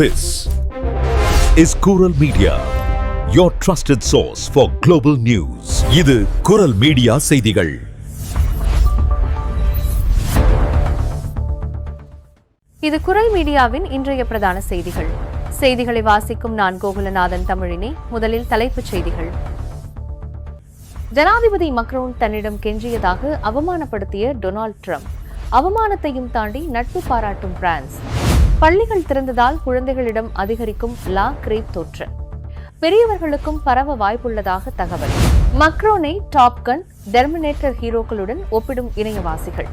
This is Kural Media, your trusted source for global news. இது குரல் media செய்திகள். இது குரல் மீடியாவின் இன்றைய பிரதான செய்திகள். செய்திகளை வாசிக்கும் நான் கோகுலநாதன் தமிழினி முதலில் தலைப்புச் செய்திகள். ஜனாதிபதி மக்ரோன் தன்னிடம் கெஞ்சியதாக அவமானப்படுத்திய டொனால்ட் ட்ரம்ப். அவமானத்தையும் தாண்டி நட்பு பாராட்டும் பிரான்ஸ். பள்ளிகள் திறந்ததால் குழந்தைகளிடம் அதிகரிக்கும் லா கிரேப் தொற்று. பெரியவர்களுக்கும் பரவ வாய்ப்புள்ளதாக தகவல். மக்ரோனை டாப்கன் டெர்மினேட்டர் ஹீரோக்களுடன் ஒப்பிடும் இணையவாசிகள்.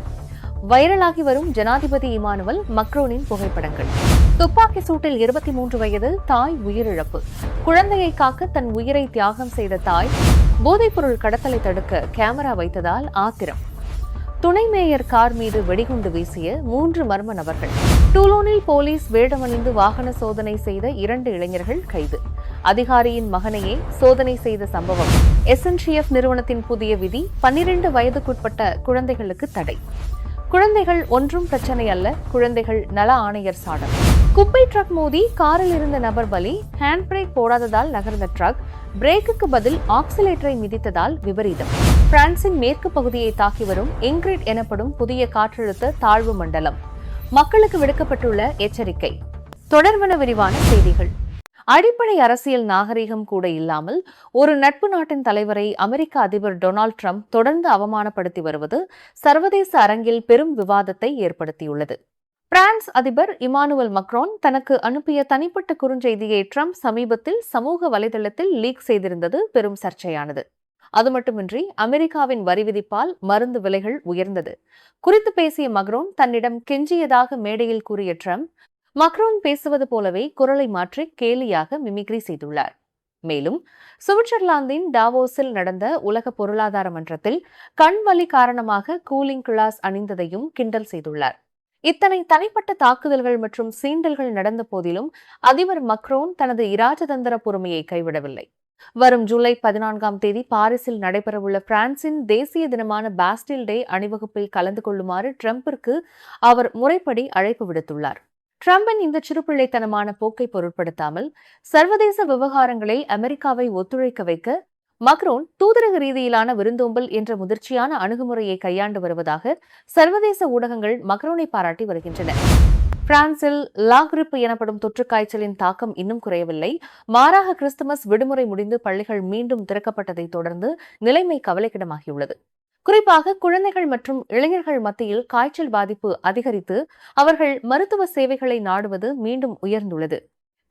வைரலாகி வரும் ஜனாதிபதி இமானுவல் மக்ரோனின் புகைப்படங்கள். துப்பாக்கி சூட்டில் இருபத்தி மூன்று வயது தாய் உயிரிழப்பு. குழந்தையை காக்க தன் உயிரை தியாகம் செய்த தாய் போதைப்பொருள் கடத்தலை தடுக்க கேமரா வைத்ததால் ஆத்திரம். துணை மேயர் கார் மீது வெடிகுண்டு வீசிய மூன்று மர்ம நபர்கள். டூலோனில் போலீஸ் வேடமணிந்து வாகன சோதனை செய்த இரண்டு இளைஞர்கள் கைது. அதிகாரியின் மகனையே சோதனை செய்த சம்பவம். எஸ்என்ஷிஎஃப் நிறுவனத்தின் புதிய விதி பன்னிரண்டு வயதுக்குட்பட்ட குழந்தைகளுக்கு தடை. குழந்தைகள் ஒன்றும் பிரச்சனை அல்ல. குழந்தைகள் நல ஆணையர் சாடல் குப்பை ட்ரக் மோதி காரில் இருந்த நபர் பலி ஹேண்ட் பிரேக் போடாததால் நகர்ந்த ட்ரக் பிரேக்குக்கு பதில் ஆக்சிலேட்டரை மிதித்ததால் விபரீதம். பிரான்சின் மேற்கு பகுதியை தாக்கி வரும் இங்கிரிட் எனப்படும் புதிய காற்றழுத்த தாழ்வு மண்டலம். மக்களுக்கு விடுக்கப்பட்டுள்ள எச்சரிக்கை. தொடர்வன விரிவான செய்திகள். அடிப்படை அரசியல் நாகரிகம் கூட இல்லாமல் ஒரு நட்பு நாட்டின் தலைவரை அமெரிக்க அதிபர் டொனால்ட் ட்ரம்ப் தொடர்ந்து அவமானப்படுத்தி வருவது சர்வதேச அரங்கில் பெரும் விவாதத்தை ஏற்படுத்தியுள்ளது. பிரான்ஸ் அதிபர் இமானுவல் மக்ரோன் தனக்கு அனுப்பிய தனிப்பட்ட குறுஞ்செய்தியை ட்ரம்ப் சமீபத்தில் சமூக வலைதளத்தில் லீக் செய்திருந்தது பெரும் சர்ச்சையானது. அது மட்டுமின்றி அமெரிக்காவின் வரி விதிப்பால் மருந்து விலைகள் உயர்ந்தது. குறித்து பேசிய மக்ரோன் தன்னிடம் கெஞ்சியதாக மேடையில் கூறிய ட்ரம்ப் மக்ரோன் பேசுவது போலவே குரலை மாற்றி கேலியாக மிமிக்ரி செய்துள்ளார். மேலும் சுவிட்சர்லாந்தின் டாவோஸில் நடந்த உலக பொருளாதார மன்றத்தில் கண் வலி காரணமாக கூலிங் கிளாஸ் அணிந்ததையும் கிண்டல் செய்துள்ளார். இத்தனை தனிப்பட்ட தாக்குதல்கள் மற்றும் சீண்டல்கள் நடந்த போதிலும் அதிபர் மக்ரோன் தனது இராஜதந்திர பொறுமையை கைவிடவில்லை. வரும் ஜூலை பதினான்காம் தேதி பாரிஸில் நடைபெறவுள்ள பிரான்சின் தேசிய தினமான பாஸ்டில் டே அணிவகுப்பில் கலந்து கொள்ளுமாறு ட்ரம்பிற்கு அவர் முறைப்படி அழைப்பு விடுத்துள்ளார். ட்ரம்பின் இந்த சிறுபிள்ளைத்தனமான போக்கை பொருட்படுத்தாமல் சர்வதேச விவகாரங்களில் அமெரிக்காவை ஒத்துழைக்க வைக்க மக்ரோன் தூதரக ரீதியிலான விருந்தோம்பல் என்ற முதிர்ச்சியான அணுகுமுறையை கையாண்டு வருவதாக சர்வதேச ஊடகங்கள் மக்ரோனை பாராட்டி வருகின்றன. பிரான்சில் லாக்ரிப் எனப்படும் தொற்று காய்ச்சலின் தாக்கம் இன்னும் குறையவில்லை. மாறாக கிறிஸ்துமஸ் விடுமுறை முடிந்து பள்ளிகள் மீண்டும் திறக்கப்பட்டதை தொடர்ந்து நிலைமை கவலைக்கிடமாகியுள்ளது. குறிப்பாக குழந்தைகள் மற்றும் இளைஞர்கள் மத்தியில் காய்ச்சல் பாதிப்பு அதிகரித்து அவர்கள் மருத்துவ சேவைகளை நாடுவது மீண்டும் உயர்ந்துள்ளது.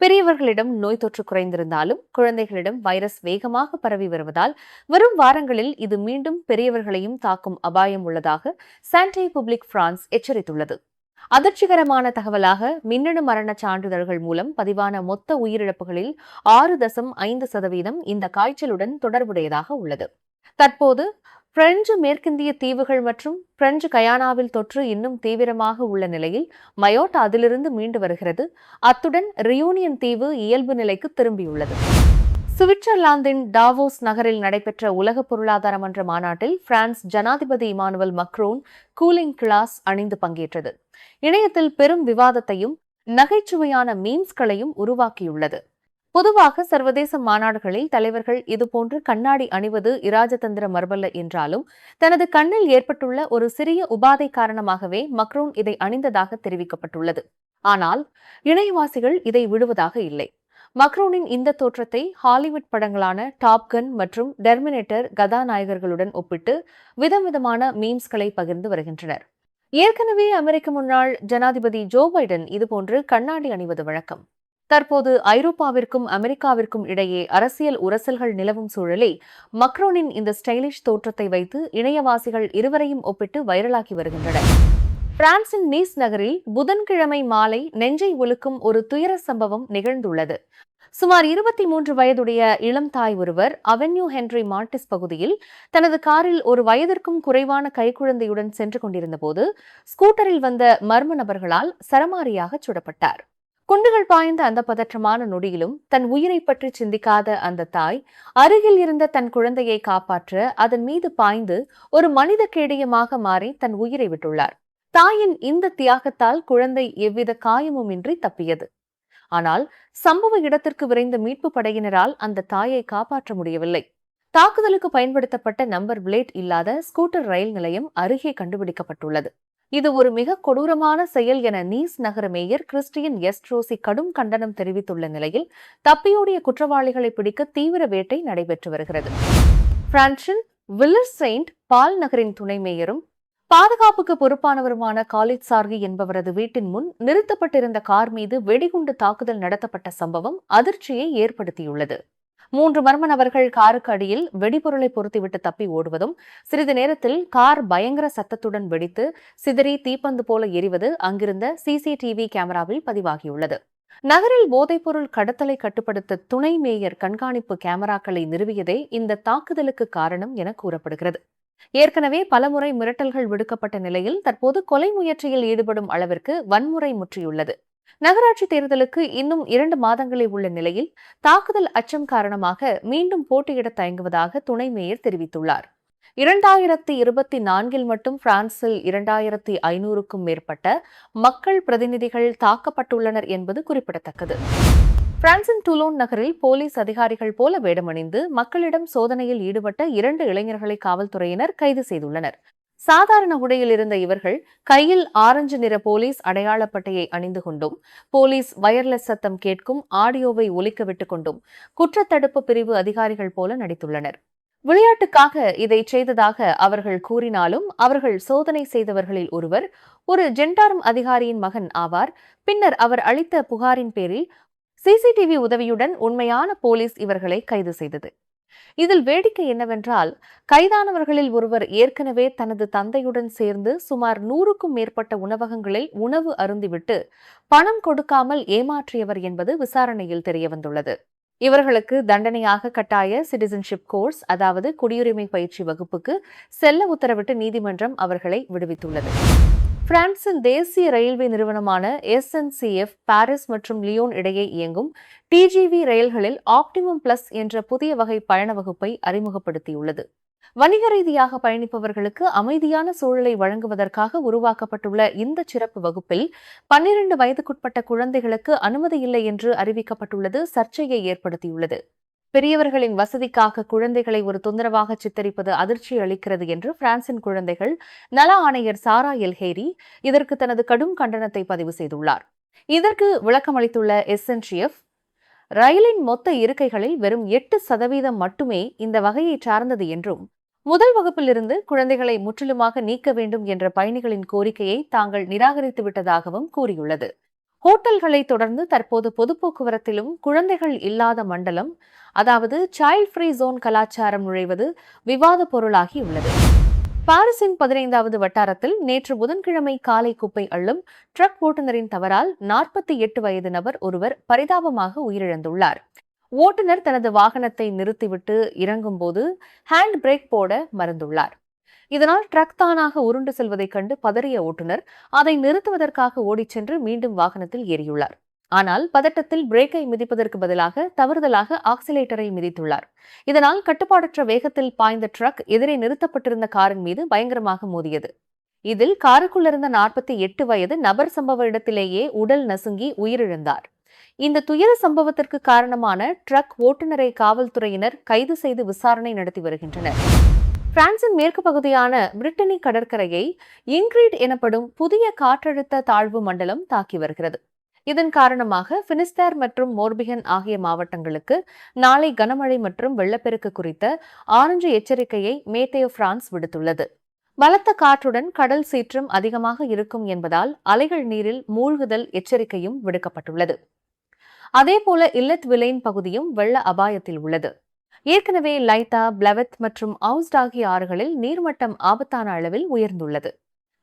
பெரியவர்களிடம் நோய் தொற்று குறைந்திருந்தாலும் குழந்தைகளிடம் வைரஸ் வேகமாக பரவி வருவதால் வரும் வாரங்களில் இது மீண்டும் பெரியவர்களையும் தாக்கும் அபாயம் உள்ளதாக சாண்டே புப்ளிக் பிரான்ஸ் எச்சரித்துள்ளது. அதிர்ச்சிகரமான தகவலாக மின்னணு மரண சான்றிதழ்கள் மூலம் பதிவான மொத்த உயிரிழப்புகளில் ஆறு தசம் ஐந்து சதவீதம் இந்த காய்ச்சலுடன் தொடர்புடையதாக உள்ளது. தற்போது பிரெஞ்சு மேற்கிந்திய தீவுகள் மற்றும் பிரெஞ்சு கயானாவில் தொற்று இன்னும் தீவிரமாக உள்ள நிலையில் மயோட் அதிலிருந்து மீண்டு வருகிறது. அத்துடன் ரியூனியன் தீவு இயல்பு நிலைக்கு திரும்பியுள்ளது. சுவிட்சர்லாந்தின் டாவோஸ் நகரில் நடைபெற்ற உலக பொருளாதார மன்ற மாநாட்டில் பிரான்ஸ் ஜனாதிபதி இமானுவல் மக்ரோன் கூலிங் கிளாஸ் அணிந்து பங்கேற்றது. இணையத்தில் பெரும் விவாதத்தையும் நகைச்சுவையான மீம்ஸ்களையும் உருவாக்கியுள்ளது. பொதுவாக சர்வதேச மாநாடுகளில் தலைவர்கள் இதுபோன்று கண்ணாடி அணிவது இராஜதந்திர மரபல்ல என்றாலும் தனது கண்ணில் ஏற்பட்டுள்ள ஒரு சிறிய உபாதை காரணமாகவே மக்ரோன் இதை அணிந்ததாக தெரிவிக்கப்பட்டுள்ளது. ஆனால் இணையவாசிகள் இதை விடுவதாக இல்லை. மக்ரோனின் இந்த தோற்றத்தை ஹாலிவுட் படங்களான டாப்கன் மற்றும் டெர்மினேட்டர் கதாநாயகர்களுடன் ஒப்பிட்டு விதம் விதமான மீம்ஸ்களை பகிர்ந்து வருகின்றனர். ஏற்கனவே அமெரிக்க முன்னாள் ஜனாதிபதி ஜோ பைடன் இதுபோன்று கண்ணாடி அணிவது வழக்கம். தற்போது ஐரோப்பாவிற்கும் அமெரிக்காவிற்கும் இடையே அரசியல் உரசல்கள் நிலவும் சூழலில் மக்ரோனின் இந்த ஸ்டைலிஷ் தோற்றத்தை வைத்து இணையவாசிகள் இருவரையும் ஒப்பிட்டு வைரலாக்கி வருகின்றனர். பிரான்சின் நீஸ் நகரில் புதன்கிழமை மாலை நெஞ்சை ஒலுக்கும் ஒரு துயர சம்பவம் நிகழ்ந்துள்ளது. சுமார் இருபத்தி மூன்று வயதுடைய இளம் தாய் ஒருவர் அவென்யூ ஹென்ரி மார்டிஸ் பகுதியில் தனது காரில் ஒரு வயதிற்கும் குறைவான கைக்குழந்தையுடன் சென்று கொண்டிருந்தபோது ஸ்கூட்டரில் வந்த மர்ம நபர்களால் சரமாரியாக சுடப்பட்டார். குண்டுகள் பாய்ந்த அந்த பதற்றமான நொடியிலும் தன் உயிரை பற்றி சிந்திக்காத அந்த தாய் அருகில் இருந்த தன் குழந்தையை காப்பாற்ற அதன் மீது பாய்ந்து ஒரு மனித கேடயமாக மாறி தன் உயிரை விட்டுள்ளார். தாயின் இந்த தியாகத்தால் குழந்தை எவ்வித காயமுமின்றி தப்பியது. ஆனால் சம்பவ இடத்திற்கு விரைந்த மீட்பு படையினரால் அந்த தாயை காப்பாற்ற முடியவில்லை. தாக்குதலுக்கு பயன்படுத்தப்பட்ட நம்பர் பிளேட் இல்லாத ஸ்கூட்டர் ரயில் நிலையம் அருகே கண்டுபிடிக்கப்பட்டுள்ளது. இது ஒரு மிக கொடூரமான செயல் என நீஸ் நகர மேயர் கிறிஸ்டியன் எஸ்ட்ரோசி கடும் கண்டனம் தெரிவித்துள்ள நிலையில் தப்பியோடிய குற்றவாளிகளை பிடிக்க தீவிர வேட்டை நடைபெற்று வருகிறது. பிரான்சின் வில்லர் செயின்ட் பால் நகரின் துணை மேயரும் பாதுகாப்புக்கு பொறுப்பானவருமான காலித் சார்கி என்பவரது வீட்டின் முன் நிறுத்தப்பட்டிருந்த கார் மீது வெடிகுண்டு தாக்குதல் நடத்தப்பட்ட சம்பவம் அதிர்ச்சியை ஏற்படுத்தியுள்ளது. மூன்று மர்ம நபர்கள் காருக்கு அடியில் வெடிபொருளை பொருத்திவிட்டு தப்பி ஓடுவதும் சிறிது நேரத்தில் கார் பயங்கர சத்தத்துடன் வெடித்து சிதறி தீப்பந்து போல எரிவது அங்கிருந்த சிசிடிவி கேமராவில் பதிவாகியுள்ளது. நகரில் போதைப்பொருள் கடத்தலை கட்டுப்படுத்த துணை மேயர் கண்காணிப்பு கேமராக்களை நிறுவியதே இந்த தாக்குதலுக்கு காரணம் என கூறப்படுகிறது. ஏற்கனவே பலமுறை மிரட்டல்கள் விடுக்கப்பட்ட நிலையில் தற்போது கொலை முயற்சியில் ஈடுபடும் அளவிற்கு வன்முறை முற்றியுள்ளது. நகராட்சி தேர்தலுக்கு இன்னும் இரண்டு மாதங்களே உள்ள நிலையில் தாக்குதல் அச்சம் காரணமாக மீண்டும் போட்டியிட தயங்குவதாக துணை மேயர் தெரிவித்துள்ளார். இரண்டாயிரத்தி இருபத்தி நான்கில் மட்டும் பிரான்சில் இரண்டாயிரத்தி ஐநூறுக்கும் மேற்பட்ட மக்கள் பிரதிநிதிகள் தாக்கப்பட்டுள்ளனர் என்பது குறிப்பிடத்தக்கது. பிரான்சின் டூலோன் நகரில் போலீஸ் அதிகாரிகள் போல வேடமணிந்து மக்களிடம் சோதனையில் ஈடுபட்ட இரண்டு இளைஞர்களை காவல்துறையினர் கைது செய்துள்ளனர். சாதாரண உடையில் இருந்த இவர்கள் கையில் ஆரஞ்சு நிற போலீஸ் அடையாளப்பட்டையை அணிந்து கொண்டும் போலீஸ் வயர்லெஸ் சத்தம் கேட்கும் ஆடியோவை ஒலிக்க விட்டுக் கொண்டும் குற்றத்தடுப்பு பிரிவு அதிகாரிகள் போல நடித்துள்ளனர். விளையாட்டுக்காக இதை செய்ததாக அவர்கள் கூறினாலும் அவர்கள் சோதனை செய்தவர்களில் ஒருவர் ஒரு ஜென்டார்ம் அதிகாரியின் மகன் ஆவார். பின்னர் அவர் அளித்த புகாரின் பேரில் சிசிடிவி உதவியுடன் உண்மையான போலீஸ் இவர்களை கைது செய்தது. இதில் வேடிக்கை என்னவென்றால் கைதானவர்களில் ஒருவர் ஏற்கனவே தனது தந்தையுடன் சேர்ந்து சுமார் நூறுக்கும் மேற்பட்ட உணவகங்களில் உணவு அருந்திவிட்டு பணம் கொடுக்காமல் ஏமாற்றியவர் என்பது விசாரணையில் தெரியவந்துள்ளது. இவர்களுக்கு தண்டனையாக கட்டாய சிட்டிசன்ஷிப் கோர்ஸ் அதாவது குடியுரிமை பயிற்சி வகுப்புக்கு செல்ல உத்தரவிட்டு நீதிமன்றம் அவர்களை விடுவித்துள்ளது. பிரான்சின் தேசிய ரயில்வே நிறுவனமான எஸ்என்சிஎஃப் பாரிஸ் மற்றும் லியோன் இடையே இயங்கும் டிஜிவி ரயில்களில் ஆப்டிமம் பிளஸ் என்ற புதிய வகை பயண வகுப்பை அறிமுகப்படுத்தியுள்ளது. வணிக ரீதியாக பயணிப்பவர்களுக்கு அமைதியான சூழலை வழங்குவதற்காக உருவாக்கப்பட்டுள்ள இந்த சிறப்பு வகுப்பில் பன்னிரண்டு வயதுக்குட்பட்ட குழந்தைகளுக்கு அனுமதி இல்லை என்று அறிவிக்கப்பட்டுள்ளது சர்ச்சையை ஏற்படுத்தியுள்ளது. பெரியவர்களின் வசதிக்காக குழந்தைகளை ஒரு தொந்தரவாக சித்தரிப்பது அதிர்ச்சி அளிக்கிறது என்று பிரான்சின் குழந்தைகள் நல ஆணையர் சாரா எல்ஹேரி இதற்கு தனது கடும் கண்டனத்தை பதிவு செய்துள்ளார். இதற்கு விளக்கமளித்துள்ள எஸ்என்சிஎஃப் ரயிலின் மொத்த இருக்கைகளில் வெறும் எட்டு சதவீதம் மட்டுமே இந்த வகையை சார்ந்தது என்றும் முதல் வகுப்பிலிருந்து குழந்தைகளை முற்றிலுமாக நீக்க வேண்டும் என்ற பயணிகளின் கோரிக்கையை தாங்கள் நிராகரித்து விட்டதாகவும் கூறியுள்ளது. ஹோட்டல்களை தொடர்ந்து தற்போது பொது போக்குவரத்திலும் குழந்தைகள் இல்லாத மண்டலம் அதாவது சைல்ட் ஃப்ரீ ஜோன் கலாச்சாரம் நுழைவது விவாத பொருளாகி உள்ளது. பாரிஸின் பதினைந்தாவது வட்டாரத்தில் நேற்று புதன்கிழமை காலை குப்பை அள்ளும் ட்ரக் ஓட்டுநரின் தவறால் நாற்பத்தி எட்டு வயது நபர் ஒருவர் பரிதாபமாக உயிரிழந்துள்ளார். ஓட்டுநர் தனது வாகனத்தை நிறுத்திவிட்டு இறங்கும்போது ஹேண்ட் பிரேக் போட மறந்துள்ளார். இதனால் ட்ரக் தானாக உருண்டு செல்வதைக் கண்டு பதறிய ஓட்டுநர் அதை நிறுத்துவதற்காக ஓடிச் சென்று மீண்டும் வாகனத்தில் ஏறியுள்ளார். ஆனால் பதட்டத்தில் பிரேக்கை மிதிப்பதற்கு பதிலாக தவறுதலாக ஆக்சிலேட்டரை மிதித்துள்ளார். இதனால் கட்டுப்பாடற்ற வேகத்தில் பாய்ந்த ட்ரக் எதிரே நிறுத்தப்பட்டிருந்த காரின் மீது பயங்கரமாக மோதியது. இதில் காருக்குள்ளிருந்த நாற்பத்தி எட்டு வயது நபர் சம்பவ இடத்திலேயே உடல் நசுங்கி உயிரிழந்தார். இந்த துயர சம்பவத்திற்கு காரணமான ட்ரக் ஓட்டுநரை காவல்துறையினர் கைது செய்து விசாரணை நடத்தி வருகின்றனர். பிரான்சின் மேற்கு பகுதியான பிரிட்டனி கடற்கரையை இன்கிரீட் எனப்படும் புதிய காற்றழுத்த தாழ்வு மண்டலம் தாக்கி வருகிறது. இதன் காரணமாக பினிஸ்தேர் மற்றும் மோர்பிகன் ஆகிய மாவட்டங்களுக்கு நாளை கனமழை மற்றும் வெள்ளப்பெருக்கு குறித்த ஆரஞ்சு எச்சரிக்கையை மேத்தேயோ பிரான்ஸ் விடுத்துள்ளது. பலத்த காற்றுடன் கடல் சீற்றம் அதிகமாக இருக்கும் என்பதால் அலைகள் நீரில் மூழ்குதல் எச்சரிக்கையும் விடுக்கப்பட்டுள்ளது. அதேபோல இல்லத் விலைன் பகுதியும் வெள்ள அபாயத்தில் உள்ளது. ஏற்கனவே லைத்தா பிளவத் மற்றும் அவுஸ்ட் ஆகிய ஆறுகளில் நீர்மட்டம் ஆபத்தான அளவில் உயர்ந்துள்ளது.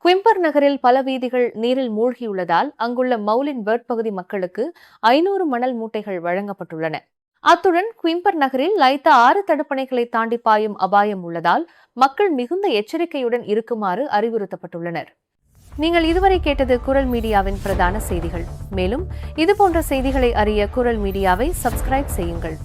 குவிம்பர் நகரில் பல வீதிகள் நீரில் மூழ்கியுள்ளதால் அங்குள்ள மௌலின் பேர்ட் பகுதி மக்களுக்கு ஐநூறு மணல் மூட்டைகள் வழங்கப்பட்டுள்ளன. அத்துடன் குவிம்பர் நகரில் லைத்தா ஆறு தடுப்பணைகளை தாண்டி பாயும் அபாயம் உள்ளதால் மக்கள் மிகுந்த எச்சரிக்கையுடன் இருக்குமாறு அறிவுறுத்தப்பட்டுள்ளனர். நீங்கள் இதுவரை கேட்டது குரல் மீடியாவின் பிரதான செய்திகள். மேலும் இதுபோன்ற செய்திகளை அறிய குரல் மீடியாவை சப்ஸ்கிரைப் செய்யுங்கள்.